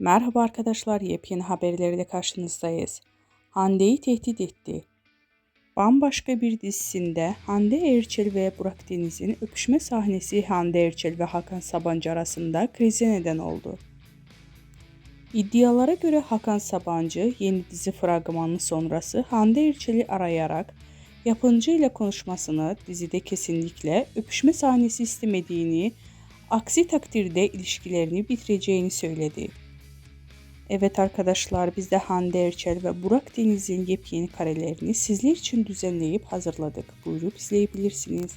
Merhaba arkadaşlar, yepyeni haberlerle karşınızdayız. Hande'yi tehdit etti. Bambaşka bir dizisinde Hande Erçel ve Burak Deniz'in öpüşme sahnesi Hande Erçel ve Hakan Sabancı arasında krize neden oldu. İddialara göre Hakan Sabancı yeni dizi fragmanı sonrası Hande Erçel'i arayarak yapımcı ile konuşmasını dizide kesinlikle öpüşme sahnesi istemediğini, aksi takdirde ilişkilerini bitireceğini söyledi. Evet arkadaşlar biz de Hande Erçel ve Burak Deniz'in yepyeni karelerini sizler için düzenleyip hazırladık. Buyurup izleyebilirsiniz.